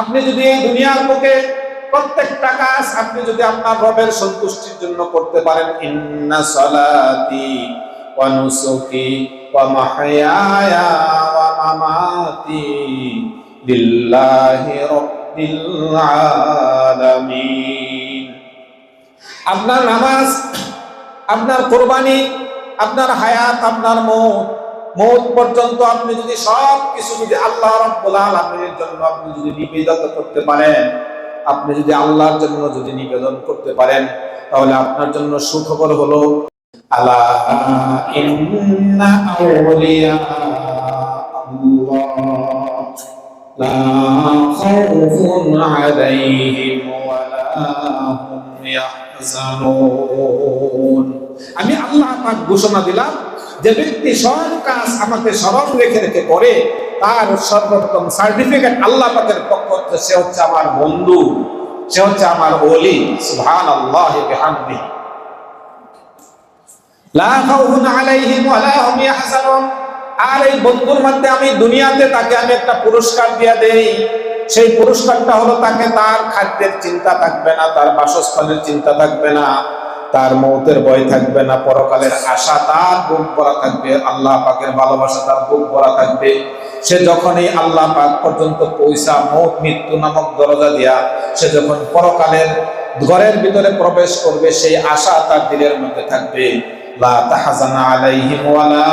আপনি যদি এই দুনিয়ার বুকে প্রত্যেকটা কাজ আপনি যদি আপনার রবের সন্তুষ্টির জন্য করতে পারেন, ইন্না সালাতি ওয়া নুসুকি ওয়া মাহইয়ায়া ওয়া মামাতি লিল্লাহি রাব্বিল আলামিন। আপনার নামাজ, আপনার কোরবানি, আপনার হায়াত, আপনার মৌত মৌত পর্যন্ত আপনি যদি সব কিছু যদি আল্লাহ রাব্বুল জন্য আপনি যদি নিবেদন করতে পারেন, আপনি যদি আল্লাহর জন্য যদি নিবেদন করতে পারেন, তাহলে আপনার জন্য সুখবর হলো, আলা ইন্না আউলিয়া আল্লাহ। আমি আল্লাহ পাক ঘোষণা দিলাম যে ব্যক্তি সব কাজ আমাকে স্মরণ রেখে রেখে করে, তার সর্বোত্তম সার্টিফিকেট আল্লাহ পাকের পক্ষ থেকে সে হচ্ছে আমার বন্ধু, সে হচ্ছে আমার ওলি সুবহান আল্লাহ ওয়ালা আর এই বন্ধুর মধ্যে আমি দুনিয়াতে তাকে আমি একটা পুরস্কার দিয়ে দেই। সেই পুরস্কারটা হলো তাকে তার খাদ্যের চিন্তা থাকবে না, তার বাসস্থলের চিন্তা থাকবে না। তার মৌতের ভয় থাকবে না, পরকালের আশা তার বুক ভরা থাকবে, আল্লাহ পাকের ভালোবাসা তার বুক ভরা থাকবে। সে যখনই আল্লাহ পাক পর্যন্ত পয়সা মৌত, মৃত্যু নামক দরজা দিয়া সে যখন পরকালের ঘরের ভিতরে প্রবেশ করবে, সেই আশা তার দিলের মধ্যে থাকবে। লা তাহজানা আলাইহিম ওয়ালা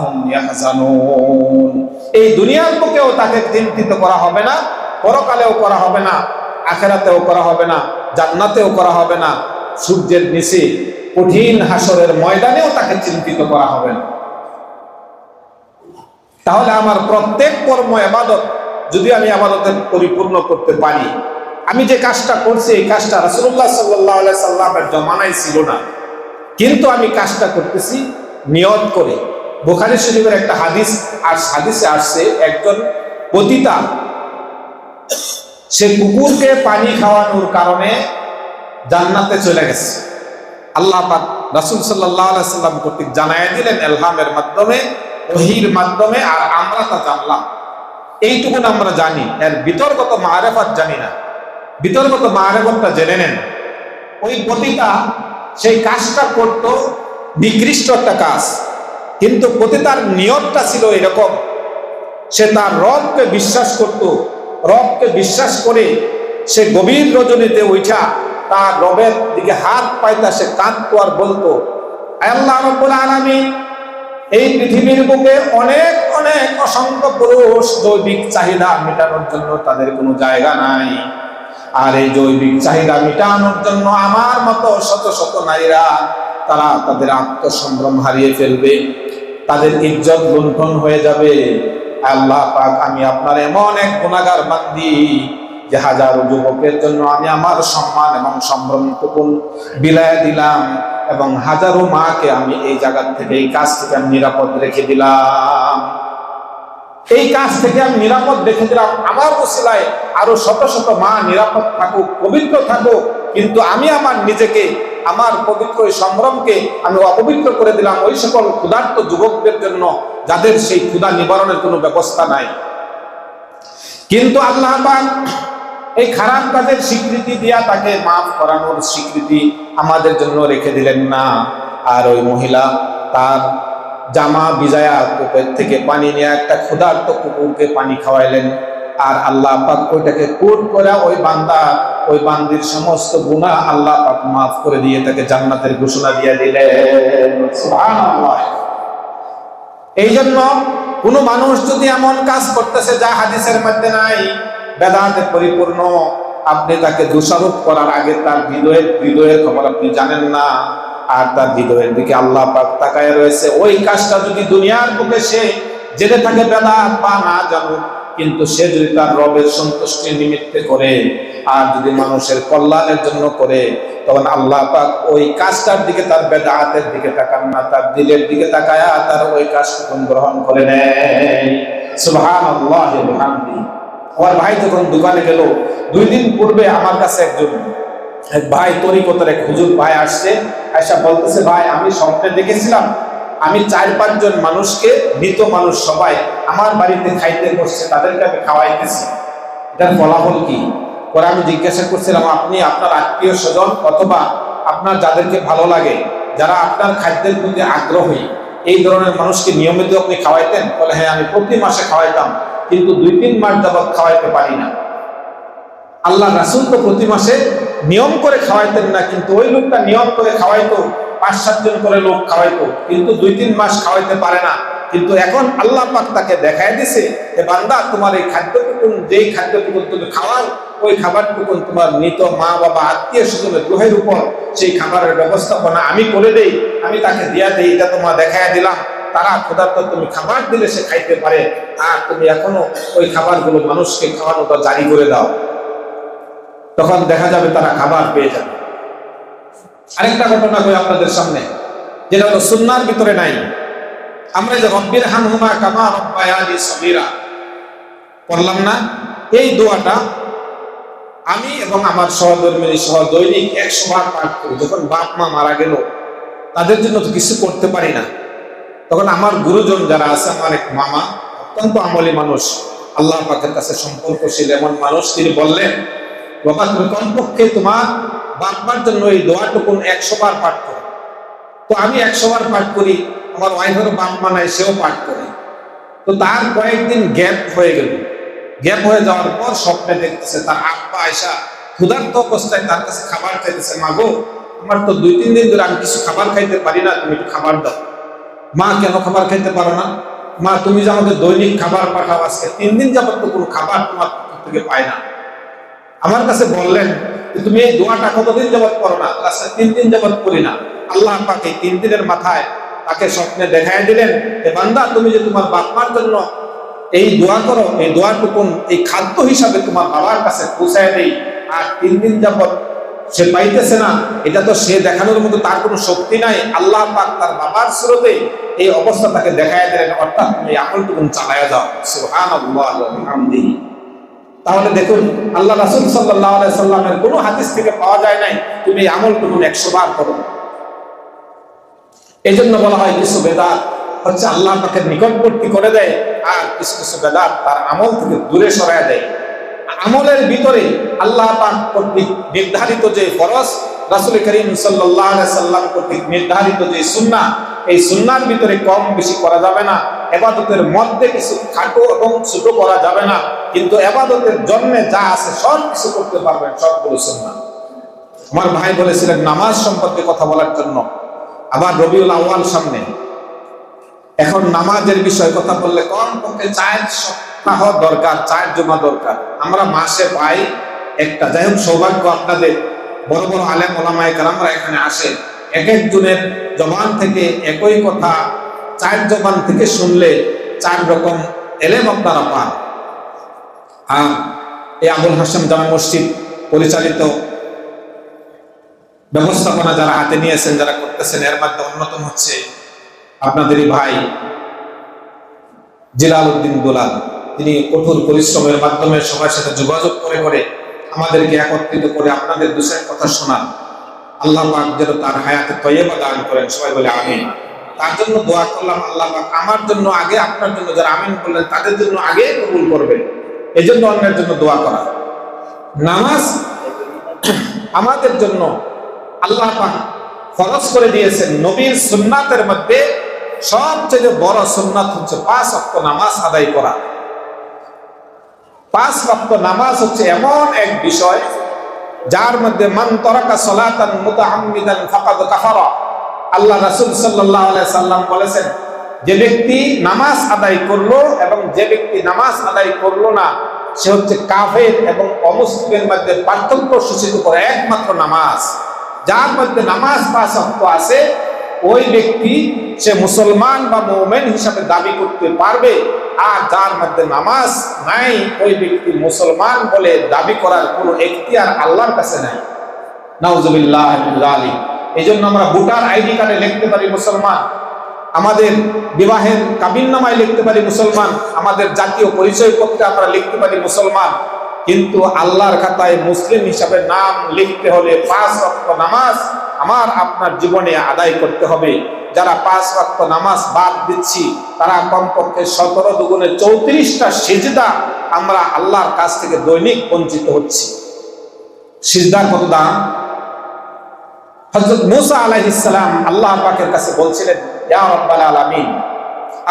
হুম ইয়াহজানুন। এই দুনিয়ার বুকেও তাকে চিন্তিত করা হবে না, পরকালেও করা হবে না, আখেরাতেও করা হবে না, জান্নাতেও করা হবে না। সূর্যের নিচে কঠিন হাসরের ময়দানেও তাকে চিন্তিত করা হবে না। তাহলে আমার প্রত্যেক কর্ম এবাদত যদি আমি আবাদতের পরিপূর্ণ করতে পারি, আমি যে কাজটা করছি, এই কাজটা রাসুল্লাহ সাল্লাহ সাল্লামের জমানায় ছিল না। কিন্তু আমি কাজটা করতেছি নিয়ত করে। বোখারি শরীফের একটা হাদিস আর হাদিসে আসছে, একজন পতিতা, সে কুকুরকে পানি খাওয়ানোর কারণে জান্নাতে চলে গেছে। আল্লাহ পাক রাসুল সাল্লাহ সাল্লাম কর্তৃক জানাই দিলেন এলহামের মাধ্যমে, ওহির মাধ্যমে, আর আমরা তা জানলাম। এইটুকুন আমরা জানি, এর বিতর্কত মারেফত জানি না। বিতর্কত মারেফতটা জেনে নেন। ওই পতিতা, সেই কাজটা করতো, নিকৃষ্ট একটা কাজ। কিন্তু পতিতার নিয়তটা ছিল এরকম। সে তার রবকে বিশ্বাস করত। রবকে বিশ্বাস করে সে গভীর রজনীতে উঠা তার রবের দিকে হাত পাইতা সে কাঁদতো আর বলতো। আল্লাহ রব্বুল আলামিন এই পৃথিবীর বুকে অনেক অনেক অসংখ্য পুরুষ জৈবিক চাহিদা মেটানোর জন্য তাদের কোনো জায়গা নাই। আর এই জৈবিক চাহিদা মেটানোর জন্য আমার মতো শত শত নারীরা, তারা তাদের আত্মসম্ভ্রম হারিয়ে ফেলবে, তাদের ইজ্জত লুণ্ঠন হয়ে যাবে। আল্লাহ পাক, আমি আপনার এমন এক গুণাগার বান্দি যে হাজারো যুবকের জন্য আমি আমার সম্মান এবং সম্ভ্রমটুকু বিলায় দিলাম এবং হাজারো মাকে আমি এই জায়গার থেকে, এই কাজ থেকে আমি নিরাপদ রেখে দিলাম। এই কাজ থেকে আমি নিরাপদ রেখে দিলাম। আমার ওসিলায় আরও শত শত মা নিরাপদ থাকুক, পবিত্র থাকুক, কিন্তু আমি আমার নিজেকে, আমার পবিত্র সম্ভ্রমকে আমি অপবিত্র করে দিলাম। ওই সকল ক্ষুধার্ত যুবকদের জন্য যাদের সেই ক্ষুধা নিবারণের কোনো ব্যবস্থা নাই। কিন্তু আল্লাহ এই খারাপ কাজের স্বীকৃতি দিয়া তাকে মাফ করানোর স্বীকৃতি আমাদের জন্য রেখে দিলেন না। আর ওই মহিলা তার জামা বিজায়া কূপের থেকে পানি নিয়ে একটা ক্ষুধার্ত কুকুরকে পানি খাওয়াইলেন। আর আল্লাহ পাক ওইটাকে কোট করে ওই বান্দা, ওই বান্দির সমস্ত গুণা আল্লাহ পাক মাফ করে দিয়ে তাকে জান্নাতের ঘোষণা দিয়ে দিলেন। এই জন্য কোনো মানুষ যদি এমন কাজ করতেছে যা হাদিসের মধ্যে নাই বেদান্তে পরিপূর্ণ। আপনি তাকে দোষারোপ করার আগে তার হৃদয়ের হৃদয়ের খবর আপনি জানেন না। আর তার হৃদয়ের দিকে আল্লাহ তাকায় রয়েছে। ওই কাজটা যদি দুনিয়ার বুকে সে জেনে থাকে বেদাত বা না জানুক, কিন্তু সে যদি তার রবের সন্তুষ্টির নিমিত্তে করে আর যদি মানুষের কল্যাণের জন্য করে, তখন আল্লাহ পাক ওই কাজটার দিকে তার বেদাতের দিকে তাকান না, তার দিলের দিকে তাকায়া তার ওই কাজটুকুন গ্রহণ করে নেয়। আল্লাহ আমার ভাই যখন দোকানে গেল, দুই দিন পূর্বে আমার কাছে একজন, এক ভাই, তরিকতার এক হুজুর ভাই আসছে আয়সা বলতেছে, ভাই, আমি স্বপ্নে দেখেছিলাম, আমি চার পাঁচজন মানুষকে, মৃত মানুষ সবাই আমার বাড়িতে খাইতে বসছে, তাদেরকে আমি খাওয়াইতেছি। এটার ফলাফল কি? পরে আমি জিজ্ঞাসা করছিলাম, আপনি আপনার আত্মীয় স্বজন অথবা আপনার যাদেরকে ভালো লাগে, যারা আপনার খাদ্যের প্রতি আগ্রহী, এই ধরনের মানুষকে নিয়মিত আপনি খাওয়াইতেন? বলে হ্যাঁ আমি প্রতি মাসে খাওয়াইতাম। কিন্তু দুই, তিন মাস যাবৎ খাওয়াইতে পারি না। আল্লাহ রাসুল তো প্রতি মাসে নিয়ম করে খাওয়াইতেন না, কিন্তু ওই লোকটা নিয়ম করে খাওয়াইতো, পাঁচ সাতজন করে লোক খাওয়াইতো, কিন্তু দুই, তিন মাস খাওয়াইতে পারে না। কিন্তু এখন আল্লাহ পাক তাকে দেখায় দিছে যে, বান্দা, তোমার এই খাদ্যটুকুন, যেই খাদ্যটুকুন তুমি খাওয়াও, ওই খাবারটুকুন তোমার মৃত মা, বাবা, আত্মীয় স্বজনের গ্রহের উপর সেই খাবারের ব্যবস্থাপনা আমি করে দেই, আমি তাকে দিয়া দেই, এটা তোমার দেখায় দিলাম। তারা ক্ষুধার্ত, তুমি খাবার দিলে সে খাইতে পারে। আর তুমি এখনও ওই খাবারগুলো মানুষকে খাওয়ানোটা জারি করে দাও। তখন দেখা যাবে তারা খাবার পেয়ে যাবে। আরেকটা ঘটনা কই আপনাদের সামনে। যেটা হলো সুন্নার ভিতরে নাই। আমরা যে রব্বির হানহুমা কামা রব্বায়ানি সগীরা। পড়লাম না? এই দোয়াটা আমি এবং আমার সহধর্মিনী সহ দৈনিক একশো বার পাঠ করি। যখন বাপ মা মারা গেল, তাদের জন্য তো কিছু করতে পারি না। তখন আমার গুরুজন যারা আছে, আমার এক মামা, অত্যন্ত আমলি মানুষ, আল্লাহ পাকের কাছে সম্পর্কশীল এমন মানুষ, তিনি বললেন, বাবা, তুমি কমপক্ষে তোমার বাপমার জন্য এই দোয়াটুকুন একশো বার পাঠ করো। তো আমি একশো বার পাঠ করি, আমার ওয়াইফেরও বাপ নাই, সেও পাঠ করে। তো তার কয়েকদিন গ্যাপ হয়ে গেল। গ্যাপ হয়ে যাওয়ার পর স্বপ্নে দেখতেছে, তার আব্বা আয়সা ক্ষুধার্ত অবস্থায় তার কাছে খাবার চাইতেছে মা গো, আমার তো দুই, তিন দিন ধরে আমি কিছু খাবার খাইতে পারি না, তুমি একটু খাবার দাও। মা কেন খাবার খাইতে পারো না? মা, তুমি যে আমাদের দৈনিক খাবার পাঠাও আজকে, তিন দিন যাবত তো কোনো খাবার তোমার থেকে পায় না। আমার কাছে বললেন তুমি এই দোয়াটা কতদিন যাবত করো না? আজকে তিন দিন যাবত করি না। আল্লাহ পাক তিন দিনের মাথায় তাকে স্বপ্নে দেখাই দিলেন যে বান্দা, তুমি যে তোমার বাপমার জন্য এই দোয়া করো, এই দোয়াটুকুন এই খাদ্য হিসাবে তোমার বাবার কাছে পৌঁছায় দেই। আর তিন দিন যাবত সে পাইতেছে না, এটা তো সে দেখানোর মতো তার কোনো শক্তি নাই। আল্লাহ পাক তার বাবার স্রোতে এই অবস্থা তাকে দেখায় দিলেন, অর্থাৎ তুমি আমলটুকুন চালায় যাও। সুবহানাল্লাহি তাহলে দেখুন, আল্লাহ রাসূল আলাইহি সাল্লামের কোনো হাদিস থেকে পাওয়া যায় নাই, তুমি এই আমলটুকুন একশো বার করো। এই জন্য বলা হয় কিছু বেদাত হচ্ছে আল্লাহ তাকে নিকটবর্তী করে দেয়, আর কিছু কিছু বেদাত তার আমল থেকে দূরে সরায় দেয়। আমলের ভিতরে আল্লাহ পাক কর্তৃক নির্ধারিত যে ফরজ, রাসুল করিম সাল্লাহ সাল্লাম কর্তৃক নির্ধারিত যে সুন্না এই সুন্নার ভিতরে কম বেশি করা যাবে না। এবাদতের মধ্যে কিছু খাটো এবং ছোট করা যাবে না। কিন্তু এবাদতের জন্য যা আছে সব কিছু করতে পারবেন, সবগুলো সুন্না আমার ভাই বলেছিলেন, নামাজ সম্পর্কে কথা বলার জন্য। আবার রবিউল আওয়াল সামনে। এখন নামাজের বিষয়ে কথা বললে কম পক্ষে চার সপ্তাহ দরকার চার জমা দরকার। আমরা মাসে পাই একটা। যাই হোক, সৌভাগ্য আপনাদের। বড় বড় আলেম ওলামায় কালামরা এখানে আসে। এক একজনের জবান থেকে একই কথা চার জবান থেকে শুনলে চার রকম এলেম আপনারা পান। আর এই আবুল হাসেম জামা মসজিদ পরিচালিত ব্যবস্থাপনা যারা হাতে নিয়েছেন, যারা করতেছেন, এর মধ্যে অন্যতম হচ্ছে আপনাদেরই ভাই জিলাল উদ্দিন দোলাল। তিনি কঠোর পরিশ্রমের মাধ্যমে সবার সাথে যোগাযোগ করে করে আমাদেরকে একত্রিত করে আপনাদের দুসের কথা শোনান। আল্লাহ যেন তার হায়াতে তৈবা দান করেন, সবাই বলে আমিন। তার জন্য দোয়া করলাম, আল্লাহ আমার জন্য আগে, আপনার জন্য যারা আমিন বললেন তাদের জন্য আগে কবুল করবেন। এই জন্য অন্যের জন্য দোয়া করা। নামাজ আমাদের জন্য আল্লাহ পাক করে দিয়েছেন। নবীর সুন্নাতের মধ্যে সবচেয়ে বড় সুন্নাত হচ্ছে পাঁচ অক্ট নামাজ আদায় করা। পাঁচ ওয়াক্ত নামাজ হচ্ছে এমন এক বিষয়, যার মধ্যে মান তরাকা সালাতান মুতাআম্মিদান ফাকাদ কাফারা। আল্লাহ রাসূল সাল্লাল্লাহু আলাইহি সাল্লাম বলেছেন, যে ব্যক্তি নামাজ আদায় করল এবং যে ব্যক্তি নামাজ আদায় করল না, সে হচ্ছে কাফের এবং অমুসলিমের মধ্যে পার্থক্য সূচিত করে একমাত্র নামাজ। যার মধ্যে নামাজ পাঁচ অক্ত আছে ওই ব্যক্তি সে মুসলমান বা মোমেন হিসাবে দাবি করতে পারবে, আর যার মধ্যে নামাজ নাই, ওই ব্যক্তি মুসলমান বলে দাবি করার কোনো এখতিয়ার আল্লাহর কাছে নাই। নাউজুবিল্লাহ আলী এই জন্য আমরা ভোটার আইডি কার্ডে লিখতে পারি মুসলমান, আমাদের বিবাহের কাবিননামায় লিখতে পারি মুসলমান, আমাদের জাতীয় পরিচয়পত্রে আমরা লিখতে পারি মুসলমান, কিন্তু আল্লাহর খাতায় মুসলিম হিসাবে নাম লিখতে হলে পাঁচ রক্ত নামাজ আমার আপনার জীবনে আদায় করতে হবে। যারা পাঁচ ওয়াক্ত নামাজ বাদ দিচ্ছি, তারা কমপক্ষে সতেরো দুগুণে চৌত্রিশটা সিজদা আমরা আল্লাহর কাছ থেকে দৈনিক বঞ্চিত হচ্ছি। সিজদার কত দাম? হজরত মুসা আলাইহিসসালাম আল্লাহ পাকের কাছে বলছিলেন আলামিন,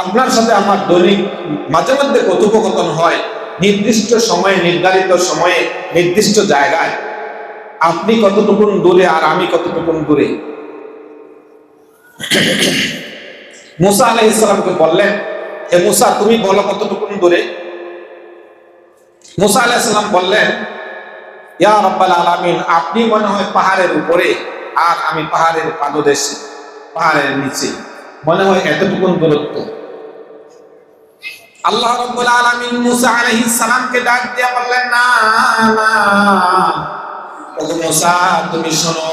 আপনার সাথে আমার দৈনিক মাঝে মধ্যে কথোপকথন হয়। নির্দিষ্ট সময়ে, নির্ধারিত সময়ে, নির্দিষ্ট জায়গায়। আপনি কতটুকুন দূরে আর আমি কতটুকুন দূরে? মুসা আলাইহিসসালামকে বললেন, হে মুসা, তুমি বলো কতটুকুন দূরে? মুসা আলাইহিসসালাম বললেন, ইয়া রব্বাল আলামিন, আপনি মনে হয় পাহাড়ের উপরে আর আমি পাহাড়ের পাদদেশে, পাহাড়ের নিচে। মনে হয় এতটুকুন দূরত্ব। আল্লাহ রাব্বুল আলামিন মুসা আলাইহিস সালামকে ডাক দিয়া বললেন, না না তুমি শোনো,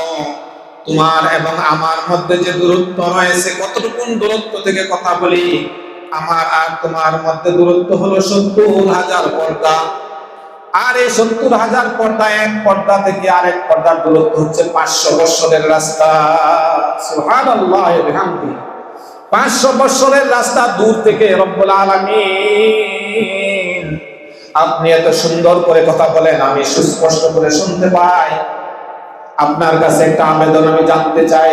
তোমার এবং আমার মধ্যে যে দূরত্ব রয়েছে, কতটুকুন দূরত্ব থেকে কথা বলি? আমার আর তোমার মধ্যে দূরত্ব হলো সত্তর হাজার পর্দা। আর এই সত্তর হাজার পর্দা এক পর্দা থেকে আরেক পর্দার দূরত্ব হচ্ছে পাঁচশো বৎসরের রাস্তা। বিহামদি। পাঁচশো বৎসরের রাস্তা দূর থেকে রব্বুল আলামিন। আপনি এত সুন্দর করে কথা বলেন, আমি সুস্পষ্ট করে শুনতে পাই। আপনার কাছে একটা আবেদন আমি জানতে চাই।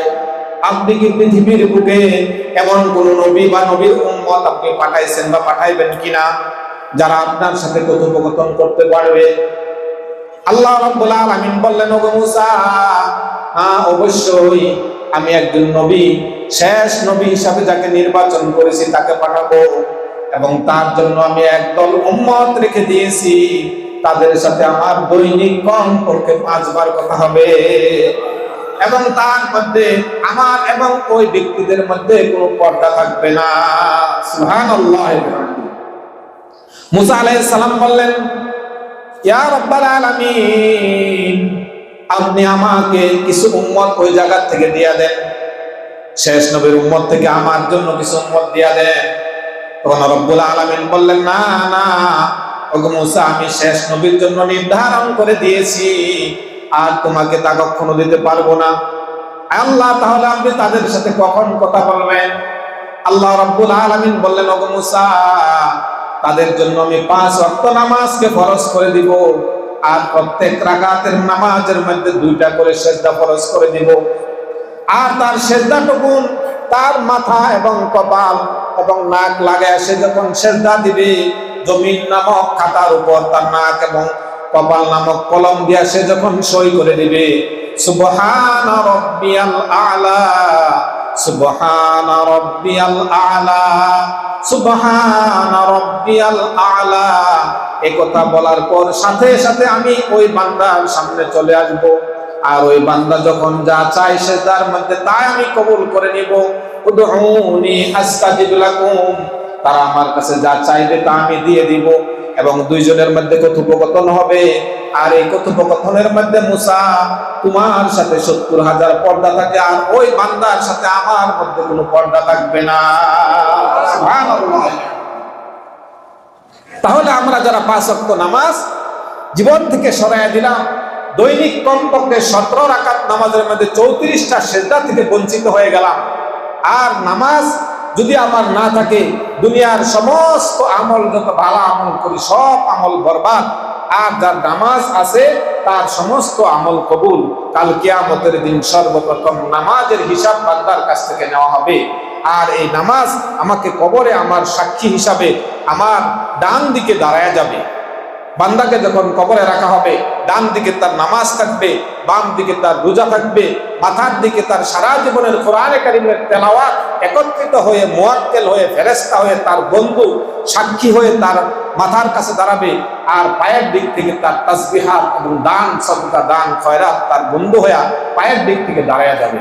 আপনি কি পৃথিবীর বুকে এমন কোন নবী বা নবীর উম্মত আপনি পাঠাইছেন বা পাঠাইবেন কিনা, যারা আপনার সাথে কথোপকথন করতে পারবে? আল্লাহ রাব্বুল আলামিন বললেন, ওগো মুসা হ্যাঁ অবশ্যই আমি একজন নবী, শেষ নবী হিসাবে যাকে নির্বাচন করেছি তাকে পাঠাবো। এবং তার জন্য আমি একদল উম্মত রেখে দিয়েছি। তাদের সাথে আমার দৈনিক কম পক্ষে পাঁচবার কথা হবে। এবং তার মধ্যে আমার এবং ওই ব্যক্তিদের মধ্যে কোনো পর্দা থাকবে না। সুবহানাল্লাহ। মুসা আলাইহিস সালাম বললেন আপনি আমাকে কিছু উম্মত ওই জায়গা থেকে দিয়া দেন। শেষ নবীর উম্মত থেকে আমার জন্য কিছু উম্মত দিয়া দেন। তখন রব্বুল আলামিন বললেন, না না মুসা, আমি শেষ নবীর জন্য নির্ধারণ করে দিয়েছি, আর তোমাকে তা কখনো দিতে পারব না। আল্লাহ, তাহলে আপনি তাদের সাথে কখন কথা বলবেন? আল্লাহ রব্বুল আলামিন বললেন, ওগো মুসা, তাদের জন্য আমি পাঁচ ওয়াক্ত নামাজকে ফরজ করে দিব, আর প্রত্যেক রাগাতের নামাজের মধ্যে দুইটা করে সেজদা ফরজ করে দিব। আর তার সেজদাটুকুন তার মাথা এবং কপাল এবং নাক লাগায় সে যখন সেজদা দিবে, জমিন নামক খাতার উপর তার নাক এবং কপাল নামক কলম দিয়া সে যখন সই করে দিবে, সুবহান রব্বিয়াল আলা, সুবহান রব্বিয়াল আলা, সুবহান রব্বিয়াল আলা। এই কথা বলার পর সাথে সাথে আমি ওই বান্দার সামনে চলে আসব। আর ওই বান্দা যখন যা চাই সে তার মধ্যে তাই আমি কবুল করে নিব। উদউনি আস্তাজিব লাকুম। তারা আমার কাছে যা চাইবে তা আমি দিয়ে দিব এবং দুইজনের মধ্যে কথোপকথন হবে। আর এই কথোপকথনের মধ্যে মুসা তোমার সাথে সত্তর হাজার পর্দা থাকে আর ওই বান্দার সাথে আমার মধ্যে কোনো পর্দা থাকবে না। তাহলে আমরা যারা পাঁচ অক্ট নামাজ জীবন থেকে সরাইয়া দিলাম, দৈনিক কমপক্ষে সতেরো রাকাত নামাজের মধ্যে চৌত্রিশটা সেজদা থেকে বঞ্চিত হয়ে গেলাম। আর নামাজ যদি আমার না থাকে, দুনিয়ার সমস্ত আমল যত ভালো আমল করি, সব আমল বরবাদ। আর যার নামাজ আছে, তার সমস্ত আমল কবুল। কাল কিয়ামতের দিন সর্বপ্রথম নামাজের হিসাব বান্দার কাছ থেকে নেওয়া হবে। আর এই নামাজ আমাকে কবরে আমার সাক্ষী হিসাবে আমার ডান দিকে দাঁড়ায় যাবে। বান্দাকে যখন কবরে রাখা হবে, ডান দিকে তার নামাজ থাকবে, বাম দিকে তার রোজা থাকবে, মাথার দিকে তার সারা জীবনের কোরআনে কারিমের তেলাওয়াত একত্রিত হয়ে, মোয়াক্কেল হয়ে ফেরেস্তা হয়ে, তার বন্ধু, সাক্ষী হয়ে তার মাথার কাছে দাঁড়াবে আর পায়ের দিক থেকে তার তাসবিহাত এবং দান সদকা, দান খয়রাত তার বন্ধু হয়ে পায়ের দিক থেকে দাঁড়ায়া যাবে।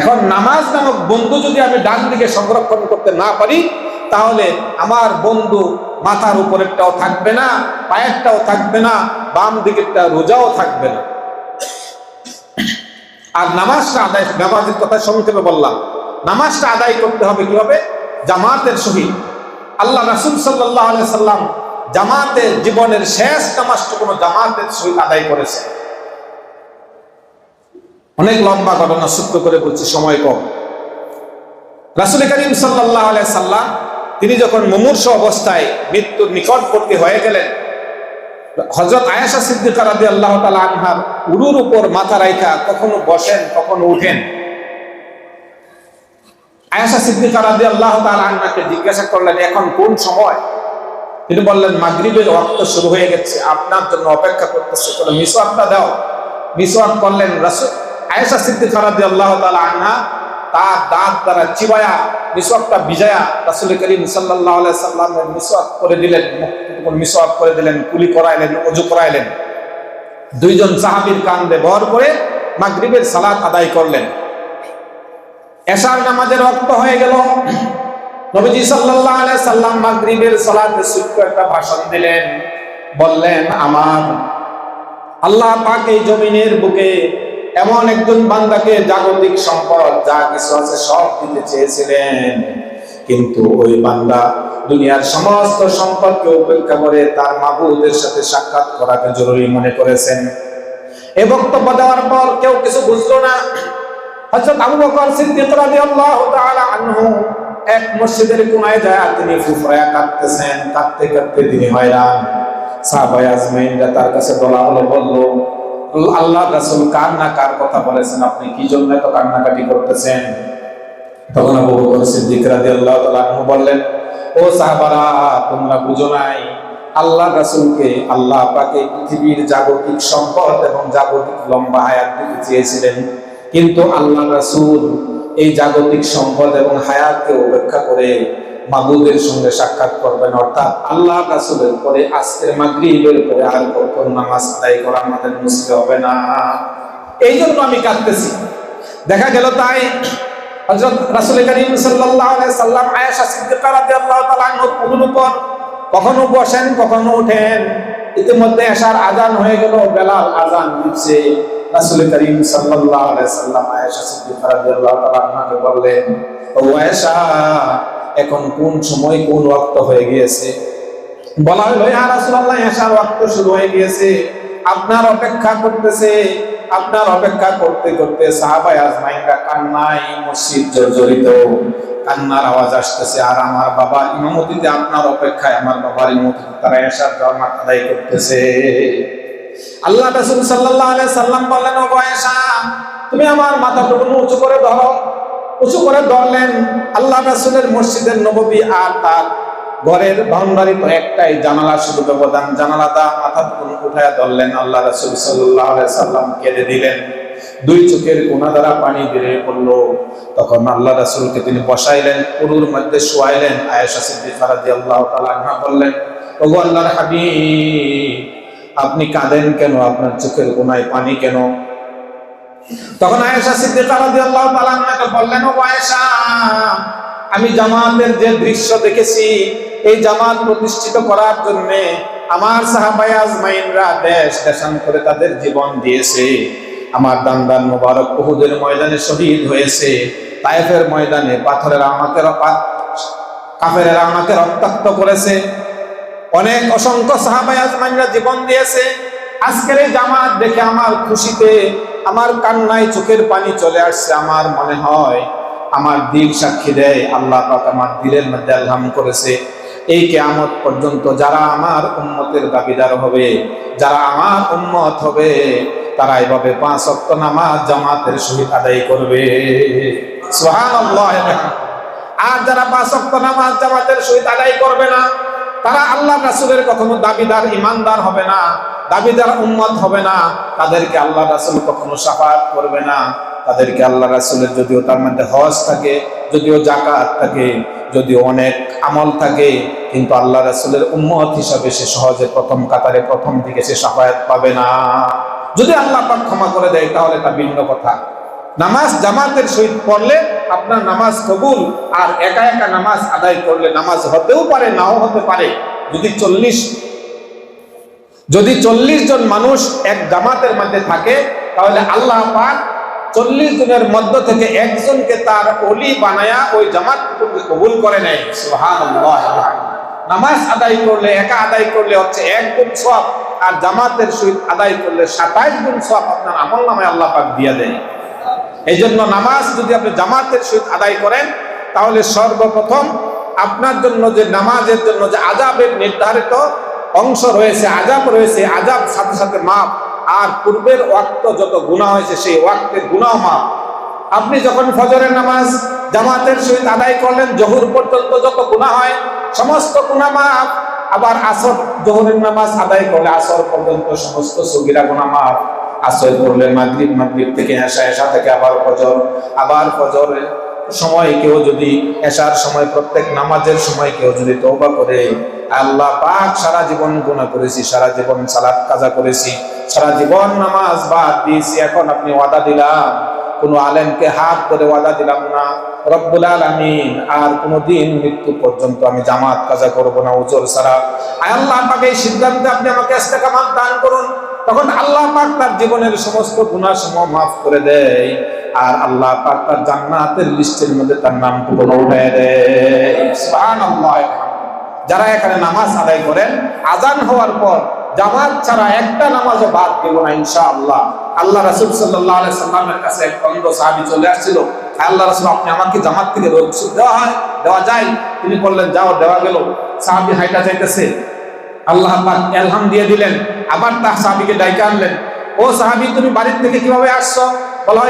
এখন নামাজ নামক বন্ধু যদি আমি ডান দিকে সংরক্ষণ করতে না পারি তাহলে আমার বন্ধু মাথার উপরেরটাও থাকবে না, পায়েরটাও থাকবে না, বাম দিকেরটা রোজাও থাকবে না। আর নামাজটা আদায় নামাজের কথা সংক্ষেপে বললাম, নামাজটা আদায় করতে হবে কীভাবে? জামাতের সহিত। আল্লাহ রাসুল সাল্লাহ সাল্লাম জামাতের জীবনের শেষ নামাজটা কোনো জামাতের সহিত আদায় করেছে অনেক লম্বা ঘটনা সূত্র করে বলছি, সময় কম। রাসুল করিম সাল্লাহ সাল্লাম তিনি যখন মুমূর্ষ অবস্থায় মৃত্যুর নিকটবর্তী হয়ে গেলেন হজরত আয়াসা সিদ্দিকা রাদি আল্লাহ তালা আনহার উরুর উপর মাথা রাইখা কখনো বসেন, কখনো উঠেন। আয়াসা সিদ্দিকা রাদি আল্লাহ তালা আনহাকে জিজ্ঞাসা করলেন, এখন কোন সময়? তিনি বললেন, মাগরিবের রক্ত শুরু হয়ে গেছে, আপনার জন্য অপেক্ষা করতেছে, কোনো মিসওয়াকটা দাও। মিসওয়াক করলেন রাসুল, আয়েশা সিদ্দিকা রাদিয়াল্লাহু তাআলা আনহা তার দাঁত দ্বারা চিবায়া, মিসওয়াকটা বিজায়া রাসূল করিম আলাইহি সাল্লামের মিসওয়াক করে দিলেন মিসওয়াক করে দিলেন কুলি করাইলেন ওযু করাইলেন। দুইজন সাহাবীর কান্দে ভর করে মাগরিবের সালাত আদায় করলেন। এশার নামাজের রক্ত হয়ে গেল। নবীজি আলাইহি সাল্লাম মাগরিবের সালাতে ছোট্ট একটা ভাষণ দিলেন। বললেন, আমার আল্লাহ পাক এই জমিনের বুকে এমন একজন বান্দাকে জাগতিক সম্পদ যা কিছু আছে সব দিতে চেয়েছিলেন। কিন্তু ওই বান্দা দুনিয়ার সমস্ত সম্পদকে উপেক্ষা করে তার মাবুদের সাথে সাক্ষাৎ করাকে জরুরি মনে করেছেন। এ বক্তব্য দেওয়ার পর কেউ কিছু বুঝলো না। হযরত আবু বকর সিদ্দিক রাদিয়াল্লাহু তাআলা আনহু এক মসজিদের কোনায় যায় তিনি ফুফরায়া কাঁদতেছেন, কাঁদতে কাঁদতে তিনি হয়রান। সাহাবায়ে আজমাইনরা তার কাছে বলা হলো, বলল আল্লাহ রাসুল কার না কার কথা বলেছেন? আপনি কি জন্য এত কান্নাকাটি করতেছেন? তখন আবু বকর সিদ্দিক রাদিয়াল্লাহু তাআলা বললেন, ও সাহাবারা, তোমরা বুঝো নাই, আল্লাহ রাসূলকে আল্লাহ পাকে পৃথিবীর জাগতিক সম্পদ এবং জাগতিক লম্বা হায়াত দিতে চেয়েছিলেন। কিন্তু আল্লাহ রাসূল এই জাগতিক সম্পদ এবং হায়াতকে উপেক্ষা করে মাবুদের সঙ্গে সাক্ষাৎ করবেন, অর্থাৎ আল্লাহ রাসূলের পরে, আজকের মাগরিবের পরে আর কখন নামাজ আদায় করা আমাদের মুসলিম হবে না। এই জন্য আমি কাঁদতেছি। দেখা গেল তাই হযরত রাসূল করিম সাল্লাল্লাহু আলাইহি সাল্লাম আয়েশা সিদ্দিকা রাদিয়াল্লাহু তাআলা আনহার উপর কখনো বসেন, কখনো ওঠেন ইতিমধ্যে এশার আজান হয়ে গেল, বেলাল আজান দিচ্ছে। রাসূল করিম সাল্লাল্লাহু আলাইহি সাল্লাম আয়েশা সিদ্দিকা রাদিয়াল্লাহু তাআলা আনহাকে বললেন, ও আয়েশা এখন কোন সময় কোন ওয়াক্ত হয়ে গিয়েছে? বলা হলো, ইয়া রাসূলুল্লাহ এশার ওয়াক্ত শুরু হয়ে গিয়েছে। আপনার অপেক্ষা করতেছে, আপনার অপেক্ষা করতে করতে সাহাবাই আজমাইনরা কান্নায় মসজিদ জর্জরিত। কান্নার আওয়াজ আসতেছে, আর আমার বাবা ইমামতিতে আপনার অপেক্ষায়, আমার বাবার ইমামতিতে তারা এসার জামাত আদায় করতেছে। আল্লাহ রাসূল সাল্লাল্লাহু আলাইহি সাল্লাম বললেন ও বয়সা তুমি আমার মাথাটুকু উঁচু করে ধরো। উঁচু করে ধরলেন আল্লাহ রাসূলের মসজিদের নববী আর তার ঘরের বাউন্ডারি তো একটাই, জানালা শুধু ব্যবধান, জানালাটা মাথা উঠায় ধরলেন। আল্লাহ রাসূল সাল্লাম কেঁদে দিলেন। দুই চোখের কোনা দ্বারা পানি বেরিয়ে পড়ল। তখন আল্লাহ রাসূলকে তিনি বসাইলেন উরুর মধ্যে শোয়াইলেন। আয়েশা সিদ্দিকা রাদিয়াল্লাহু তাআলা আনহা বললেন, ওগো আল্লাহর হাবিব, আপনি কাঁদেন কেন? আপনার চোখের কোনায় পানি কেন? তখন আয়েশা সিদ্দিকা রাদিয়াল্লাহু তাআলা বললেন, ও আয়েশা, আমি জামাতের যে দৃশ্য দেখেছি, এই জামাত প্রতিষ্ঠিত করার জন্য আমার সাহাবায়ে আজমাইনরা দেশ, দেশান্তরে তাদের জীবন দিয়েছে। আমার দান্দান মোবারক উহুদের ময়দানে শহীদ হয়েছে। তায়েফের ময়দানে পাথরের আমাকে কাফেরের আমাকে রক্তাক্ত করেছে। অনেক অসংখ্য সাহাবাই আজমাইনরা জীবন দিয়েছে। আজকের এই জামাত দেখে আমার খুশিতে আমার কান্নায় চোখের পানি চলে আসছে, আমার মনে হয় আমার দিল সাক্ষী দেয়, আল্লাহ পাক আমার দিলের মধ্যে আলহাম করেছে। এই কেয়ামত পর্যন্ত যারা আমার উম্মতের দাবিদার হবে, যারা আমার উম্মত হবে, তারা এভাবে পাঁচ অক্ত নামাজ জামাতের সহিত আদায় করবে। আর যারা পাঁচ অক্ত নামাজ জামাতের সহিত আদায় করবে না তারা আল্লাহ রাসুলের কখনো দাবিদার ইমানদার হবে না, দাবিদার উম্মত হবে না। তাদেরকে আল্লাহ রাসুল কখনো সাফাত করবে না। তাদেরকে আল্লাহ রাসুলের যদিও তার মধ্যে হজ থাকে, যদিও জাকাত থাকে, যদিও অনেক আমল থাকে, কিন্তু আল্লাহ রাসুলের উম্মত হিসাবে সে সহজে প্রথম কাতারে প্রথম দিকে সে সাফায়াত পাবে না। যদি আল্লাহ পাক ক্ষমা করে দেয়, তাহলে তা ভিন্ন কথা। নামাজ জামাতের সহিত পড়লে আপনার নামাজ কবুল, আর একা একা নামাজ আদায় করলে নামাজ হতেও পারে, নাও হতে পারে। যদি চল্লিশ যদি চল্লিশ জন মানুষ এক জামাতের মধ্যে থাকে, তাহলে আল্লাহ পাক চল্লিশ জনের মধ্য থেকে একজনকে তার অলি বানায়া ওই জামাত কবুল করে নেয়। নামাজ আদায় করলে, একা আদায় করলে হচ্ছে এক গুণ সব আর জামাতের সহিত আদায় করলে সাতাইশ গুণ সব আপনার আমল নামে আল্লাহ পাক দিয়ে দেয়। এই জন্য নামাজ যদি আপনি জামাতের সহিত আদায় করেন, তাহলে সর্বপ্রথম আপনার জন্য যে নামাজের জন্য যে আজাবের নির্ধারিত অংশ রয়েছে আজাব রয়েছে আজাব সাথে সাথে মাপ। আর পূর্বের ওয়াক্ত যত গুণা হয়েছে, সেই ওয়াক্তের গুণাও মাপ। আপনি যখন ফজরের নামাজ জামাতের সহিত আদায় করলেন, জহুর পর্যন্ত যত গুণা হয়, সমস্ত গুণা মাপ। আবার আসর, জহুরের নামাজ আদায় করলে আসর পর্যন্ত সমস্ত সগিরা গুণা মাপ। আসর করলে মাগরিব মাগরিব থেকে এসা এসা থেকে আবার ফজর। আবার ফজরের সময় কেউ যদি এসার সময়, প্রত্যেক নামাজের সময় কেউ যদি তওবা করে, আল্লাহ পাক সারা জীবন গুনাহ করেছি, সারা জীবন সালাত কাজা করেছি, সারা জীবন নামাজ বাদ দিয়েছি, এখন আপনি ওয়াদা দিলাম। কোনো আলেমকে হাত করে ওয়াদা দিলাম না। রব্বুল আলামিন, আর কোনো দিন মৃত্যু পর্যন্ত আমি জামাত কাজা করব না ছাড়া। আয় আল্লাহ পাক এই সিদ্ধান্তে আপনি আমাকে দান করুন। তখন আল্লাহ পাক তার জীবনের সমস্ত গুনাহ সমূহ মাফ করে দেয় আর আল্লাহ পাক তার জান্নাতের লিস্টের মধ্যে তার নাম পুরো উঠায় দেয়। যারা এখানে নামাজ আদায় করেন আজান হওয়ার পর জামাত ছাড়া একটা নামাজও বাদ দেব না, ইনশাআল্লাহ। আল্লাহ রাসূল সাল্লাল্লাহু আলাইহি সাল্লামের কাছে এক অন্ধ সাহাবী চলে আসছিল। আল্লাহ রাসূল, আপনি আমাকে জামাত থেকে রসুল দেওয়া হয়, দেওয়া যায়? তিনি বললেন, যাও, দেওয়া গেল। সাহাবী হাইটা যাইতেছে। আল্লাহ এলহাম দিয়ে দিলেন। আবার তার সাহাবীকে ডাইকে আনলেন। ও সাহাবী, তুমি বাড়ির থেকে কীভাবে আসছো? বলা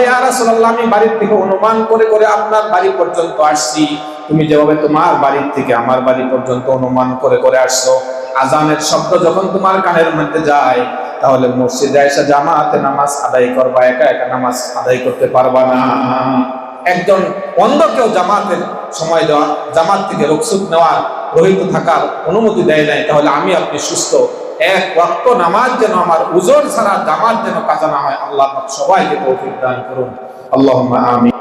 আমি বাড়ির থেকে অনুমান করে করে আপনার বাড়ি পর্যন্ত আসছি। তুমি যেভাবে তোমার বাড়ির থেকে আমার বাড়ি পর্যন্ত অনুমান করে করে আসছো। আজানের শব্দ যখন তোমার কানের মধ্যে যায়, তাহলে নামাজ করবা, একা একা নামাজ করতে পারবা না। একজন অন্ধকেও জামাতের সময় দেওয়া, জামাত থেকে রক্ষুত নেওয়ার রহিত থাকার অনুমতি দেয় নাই, তাহলে আমি আপনি সুস্থ। এক রক্ত নামাজ যেন আমার উজোর ছাড়া জামাত যেন কাজা না হয়, আল্লাহ সবাইকে তৌফিক দান করুন। আল্লাহ আমিন।